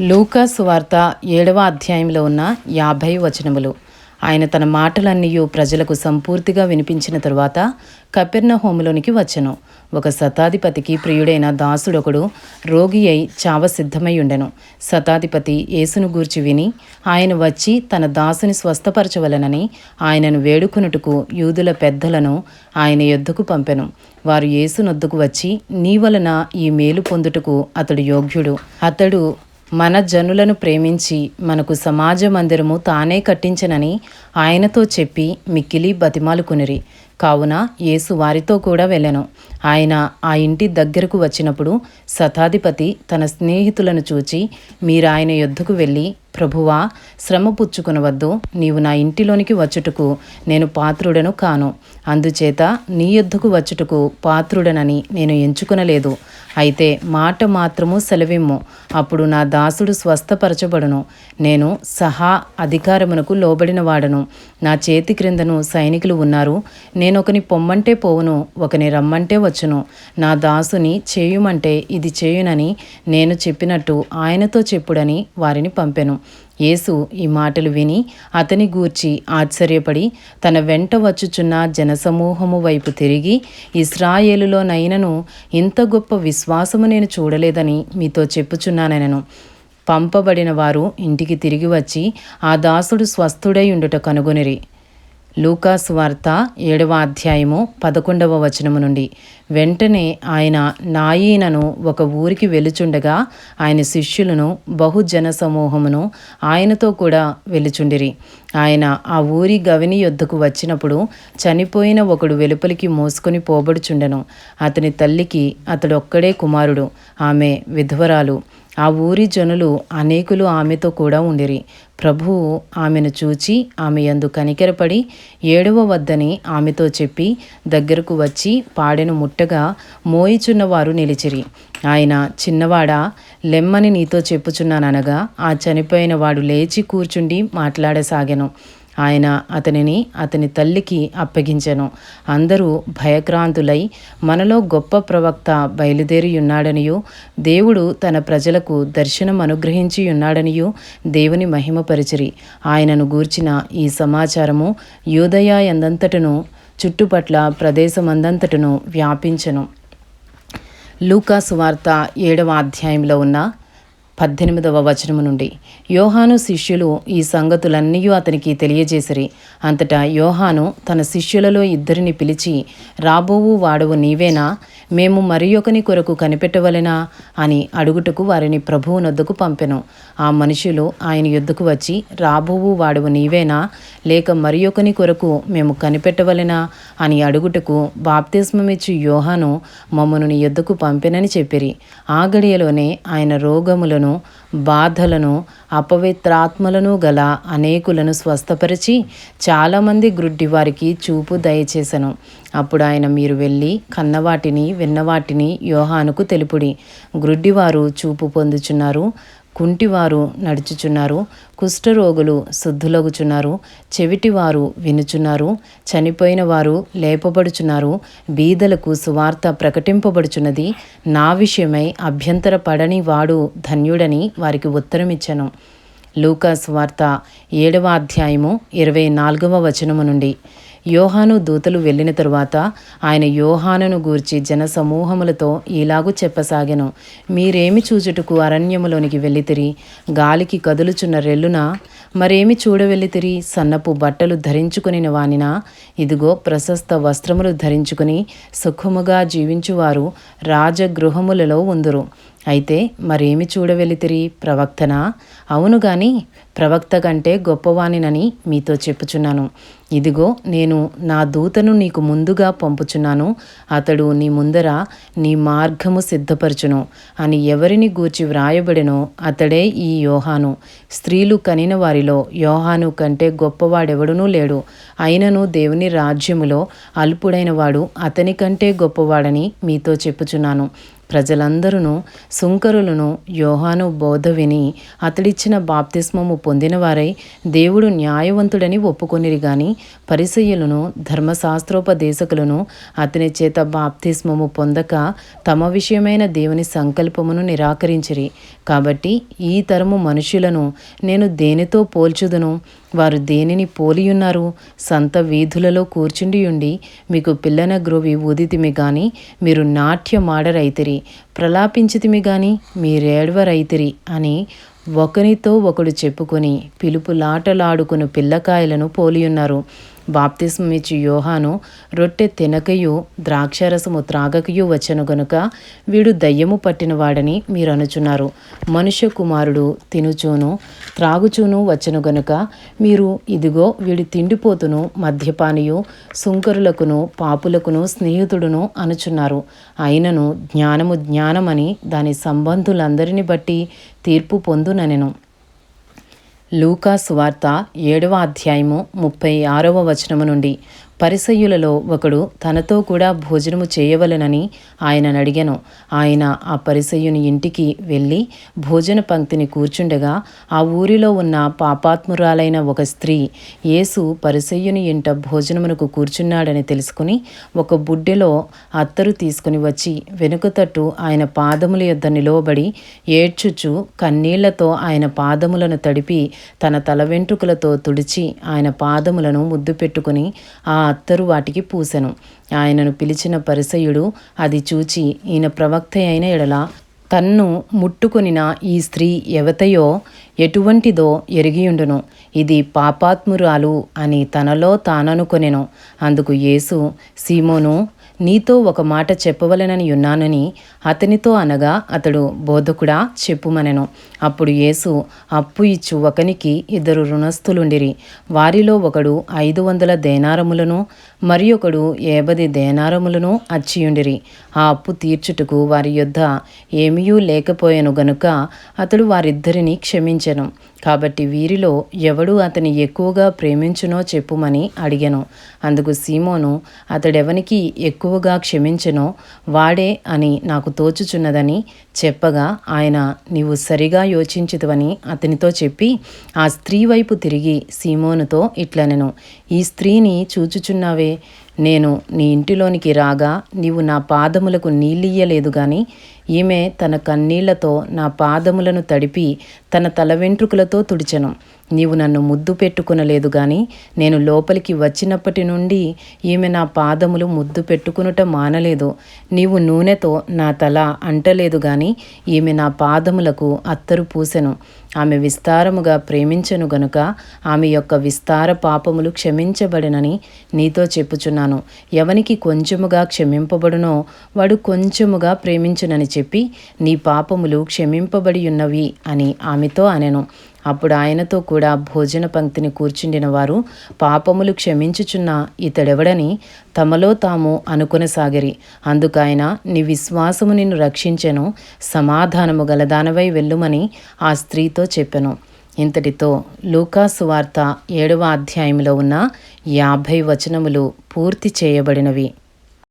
లూకాసు వార్త ఏడవ అధ్యాయంలో ఉన్న యాభై వచనములు. ఆయన తన మాటలన్నీ ప్రజలకు సంపూర్తిగా వినిపించిన తరువాత కపెర్ణ హోములోనికి వచ్చెను. ఒక శతాధిపతికి ప్రియుడైన దాసుడొకడు రోగి అయి చావ సిద్ధమై ఉండెను శతాధిపతి యేసును గూర్చి విని ఆయన వచ్చి తన దాసుని స్వస్థపరచవలనని ఆయనను వేడుకొనుటకు యూదుల పెద్దలను ఆయన యొద్దకు పంపెను. వారు యేసునొద్దకు వచ్చి నీ వలన ఈ మేలు పొందుటకు అతడు యోగ్యుడు. అతడు మన జనులను ప్రేమించి మనకు సమాజ మందిరము తానే కట్టించనని ఆయనతో చెప్పి మిక్కిలి బతిమాలుకునిరి. కావున యేసు వారితో కూడా వెళ్ళెను. ఆయన ఆ ఇంటి దగ్గరకు వచ్చినప్పుడు శతాధిపతి తన స్నేహితులను చూచి మీరు ఆయన యొద్దకు వెళ్ళి ప్రభువా శ్రమ పుచ్చుకునవద్దు. నీవు నా ఇంటిలోనికి వచ్చుటకు నేను పాత్రుడను కాను. అందుచేత నీ యొద్దకు వచ్చుటకు పాత్రుడనని నేను ఎంచుకునలేదు. అయితే మాట మాత్రము సెలవిమ్ము. అప్పుడు నా దాసుడు స్వస్థపరచబడును. నేను సహా అధికారమునకు లోబడిన వాడను నా చేతి క్రిందను సైనికులు ఉన్నారు. నేను ఒకని పొమ్మంటే పోవును ఒకని రమ్మంటే వచ్చును. నా దాసుని చేయుమంటే ఇది చేయునని నేను చెప్పినట్టు ఆయనతో చెప్పుడని వారిని పంపెను. యేసు ఈ మాటలు విని అతని గూర్చి ఆశ్చర్యపడి తన వెంట వచ్చుచున్న జనసమూహము వైపు తిరిగి ఇస్రాయేలులోనైనను ఇంత గొప్ప విశ్వాసము నేను చూడలేదని మీతో చెప్పుచున్నానెనను. పంపబడిన వారు ఇంటికి తిరిగి వచ్చి ఆ దాసుడు స్వస్థుడై ఉండుట కనుగొనిరి. లూకాస్ వార్త ఏడవ అధ్యాయము పదకొండవ వచనము నుండి. వెంటనే ఆయన నాయీనను ఒక ఊరికి వెలుచుండగా ఆయన శిష్యులను బహుజన సమూహమును ఆయనతో కూడా వెలుచుండిరి ఆయన ఆ ఊరి గవిని యొద్దకు వచ్చినప్పుడు చనిపోయిన ఒకడు వెలుపలికి మోసుకొని పోబడుచుండెను. అతని తల్లికి అతడొక్కడే కుమారుడు ఆమె విధవరాలు. ఆ ఊరి జనులు అనేకులు ఆమెతో కూడా ఉండిరి. ప్రభువు ఆమెను చూచి ఆమె యందు కనికెరపడి ఏడవ వద్దని ఆమెతో చెప్పి దగ్గరకు వచ్చి పాడెను ముట్టగా మోయిచున్నవారు నిలిచిరి. ఆయన చిన్నవాడా లెమ్మని నీతో చెప్పుచున్నాననగా ఆ చనిపోయిన వాడు లేచి కూర్చుండి మాట్లాడసాగెను. ఆయన అతనిని అతని తల్లికి అప్పగించెను. అందరూ భయక్రాంతులై మనలో గొప్ప ప్రవక్త బయలుదేరియున్నాడనియు దేవుడు తన ప్రజలకు దర్శనం అనుగ్రహించియున్నాడనియు దేవుని మహిమపరిచిరి ఆయనను గూర్చిన ఈ సమాచారము యూదయ ఎందంతటను చుట్టుపట్ల ప్రదేశమందంతటను వ్యాపించను. లూకాసు వార్త ఏడవ అధ్యాయంలో ఉన్న పద్దెనిమిదవ వచనము నుండి. యోహాను శిష్యులు ఈ సంగతులన్నీ అతనికి తెలియజేసిరి. అంతటా యోహాను తన శిష్యులలో ఇద్దరిని పిలిచి రాబోవు వాడవు నీవేనా? మేము మరి ఒకని కొరకు కనిపెట్టవలెనా? అని అడుగుటకు వారిని ప్రభువు నొద్దకు పంపెను. ఆ మనుషులు ఆయన యుద్ధకు వచ్చి రాబోవు వాడవు నీవేనా? లేక మరి ఒకని కొరకు మేము కనిపెట్టవలెనా? అని అడుగుటకు బాప్తిస్మమిచ్చు యోహాను మమ్మను నీ యుద్ధకు పంపెనని చెప్పిరి. ఆ గడియలోనే ఆయన రోగములను బాధలను అపవిత్రాత్మలను గల అనేకులను స్వస్థపరిచి చాలామంది గ్రుడ్డి వారికి చూపు దయచేశను అప్పుడు ఆయన మీరు వెళ్ళి కన్నవాటిని విన్నవాటిని యోహానుకు తెలుపుడి. గ్రుడ్డివారు చూపు పొందుచున్నారు. కుంటివారు నడుచుచున్నారు కుష్ఠరోగులు శుద్ధులగుచున్నారు చెవిటివారు వినుచున్నారు చనిపోయిన వారు లేపబడుచున్నారు బీదలకు సువార్త ప్రకటింపబడుచున్నది నా విషయమై అభ్యంతర పడని వాడు ధన్యుడని వారికి ఉత్తరమిచ్చను. లూకాస్ వార్త ఏడవ అధ్యాయము ఇరవై నాలుగవ వచనము నుండి. యోహాను దూతలు వెళ్ళిన తరువాత ఆయన యోహానును గూర్చి జనసమూహములతో ఇలాగూ చెప్పసాగెను మీరేమి చూచుటకు అరణ్యములోనికి వెళ్ళితిరి? గాలికి కదులుచున్న రెల్లున? మరేమి చూడవెళ్ళితిరి సన్నపు బట్టలు ధరించుకుని వానినా? ఇదిగో ప్రశస్త వస్త్రములు ధరించుకుని సుఖముగా జీవించువారు రాజగృహములలో ఉందురు. అయితే మరేమి చూడవెలితిరి ప్రవక్తనా? అవును గాని ప్రవక్త కంటే గొప్పవానినని మీతో చెప్పుచున్నాను. ఇదిగో నేను నా దూతను నీకు ముందుగా పంపుచున్నాను. అతడు నీ ముందర నీ మార్గము సిద్ధపరచును. అని ఎవరిని గూర్చి వ్రాయబడినో అతడే ఈ యోహాను. స్త్రీలు కనిన వారిలో యోహాను కంటే గొప్పవాడెవడునూ లేడు. అయినను దేవుని రాజ్యములో అల్పుడైన వాడు అతని కంటే గొప్పవాడని మీతో చెప్పుచున్నాను. ప్రజలందరూ సుంకరులను యోహాను బోధ విని అతడిచ్చిన బాప్తిస్మము పొందినవారై దేవుడు న్యాయవంతుడని ఒప్పుకొనిరి గాని పరిసయ్యులను ధర్మశాస్త్రోపదేశకులను అతని చేత బాప్తిస్మము పొందక తమ విషయమైన దేవుని సంకల్పమును నిరాకరించిరి. కాబట్టి ఈ తరము మనుషులను నేను దేనితో పోల్చుదును? వారు దేనిని పోలియున్నారు? సంత వీధులలో కూర్చుండియుండి మీకు పిల్లన గ్రోవి ఊదితిమి గాని మీరు నాట్యమాడరైతిరి. ప్రలాపించితిమి గాని మీరేడవరైతిరి అని ఒకనితో ఒకడు చెప్పుకొని పిలుపులాటలాడుకుని పిల్లకాయలను పోలియున్నారు. బాప్తిస్మిచ్చి యోహాను రొట్టె తినకయు ద్రాక్షరసము త్రాగకయు వచ్చను గనుక వీడు దయ్యము పట్టినవాడని మీరు అనుచున్నారు. మనుష్య కుమారుడు తినుచూను త్రాగుచూను వచ్చను గనుక మీరు ఇదిగో వీడు తిండిపోతును మద్యపానియు సుంకరులకును పాపులకును స్నేహితుడును అనుచున్నారు. అయినను జ్ఞానము జ్ఞానమని దాని సంబంధులందరిని బట్టి తీర్పు పొందుననెను. లూకాసు వార్త ఏడవ అధ్యాయము ముప్పై ఆరవ వచనము నుండి. పరిసయ్యులలో ఒకడు తనతో కూడా భోజనము చేయవలెనని ఆయనను అడిగాను ఆయన ఆ పరిసయ్యుని ఇంటికి వెళ్ళి భోజన పంక్తిని కూర్చుండగా ఆ ఊరిలో ఉన్న పాపాత్మురాలైన ఒక స్త్రీ యేసు పరిసయ్యుని ఇంట భోజనమునకు కూర్చున్నాడని తెలుసుకుని ఒక బుడ్డెలో అత్తరు తీసుకుని వచ్చి వెనుక తట్టు ఆయన పాదముల యొద్ద నిలవబడి ఏడ్చుచు కన్నీళ్ళతో ఆయన పాదములను తడిపి తన తల వెంట్రుకలతో తుడిచి ఆయన పాదములను ముద్దు పెట్టుకుని ఆ అత్తరు వాటికి పూసెను. ఆయనను పిలిచిన పరిసయుడు అది చూచి ఈయన ప్రవక్త అయిన ఎడల తన్ను ముట్టుకొనిన ఈ స్త్రీ ఎవతయో ఎటువంటిదో ఎరిగియుండును. ఇది పాపాత్మురాలు అని తనలో తాననుకొనెను. అందుకు యేసు సీమోను నీతో ఒక మాట చెప్పవలెనని ఉన్నానని అతనితో అనగా అతడు బోధకుడా చెప్పుమనెను. అప్పుడు యేసు అప్పు ఇచ్చు ఒకనికి ఇద్దరు రుణస్థులుండిరి. వారిలో ఒకడు ఐదు వందల దేనారములను మరి ఒకడు ఏబది దేనారములను అచ్చియుండిరి. ఆ అప్పు తీర్చుటకు వారి యొద్ద ఏమీయూ లేకపోయాను గనుక అతడు వారిద్దరిని క్షమించెను. కాబట్టి వీరిలో ఎవడు అతని ఎక్కువగా ప్రేమించునో చెప్పుమని అడిగెను. అందుకు సీమోను అతడెవనికి ఎక్కువ ఎక్కువగా క్షమించెనో వాడే అని నాకు తోచుచున్నదని చెప్పగా ఆయన నీవు సరిగా యోచించుతువని అతనితో చెప్పి ఆ స్త్రీ వైపు తిరిగి సీమోనుతో ఇట్లనెను ఈ స్త్రీని చూచుచున్నావే నేను నీ ఇంటిలోనికి రాగా నీవు నా పాదములకు నీళ్ళియ్యలేదు గాని ఈమె తన కన్నీళ్ళతో నా పాదములను తడిపి తన తల వెంట్రుకలతో తుడిచెను. నీవు నన్ను ముద్దు పెట్టుకునలేదు గాని నేను లోపలికి వచ్చినప్పటి నుండి ఈమె నా పాదములు ముద్దు పెట్టుకునుట మానలేదు. నీవు నూనెతో నా తల అంటలేదు గాని ఈమె నా పాదములకు అత్తరు పూసెను. ఆమె విస్తారముగా ప్రేమించను గనుక ఆమె యొక్క విస్తార పాపములు క్షమించబడినని నీతో చెప్పుచున్నాను. ఎవనికి కొంచెముగా క్షమింపబడునో వాడు కొంచెముగా ప్రేమించునని చెప్పి నీ పాపములు క్షమింపబడి ఉన్నవి అని ఆమెతో అనెను. అప్పుడు ఆయనతో కూడా భోజన పంక్తిని కూర్చుండిన వారు పాపములు క్షమించుచున్న ఇతడెవడని తమలో తాము అనుకొనసాగిరి అందుకాయన నీ విశ్వాసము నిన్ను రక్షించెను సమాధానము గలదానవై వెళ్ళుమని ఆ స్త్రీతో చెప్పెను. ఇంతటితో లూకాసు వార్త ఏడవ అధ్యాయంలో ఉన్న యాభై వచనములు పూర్తి చేయబడినవి.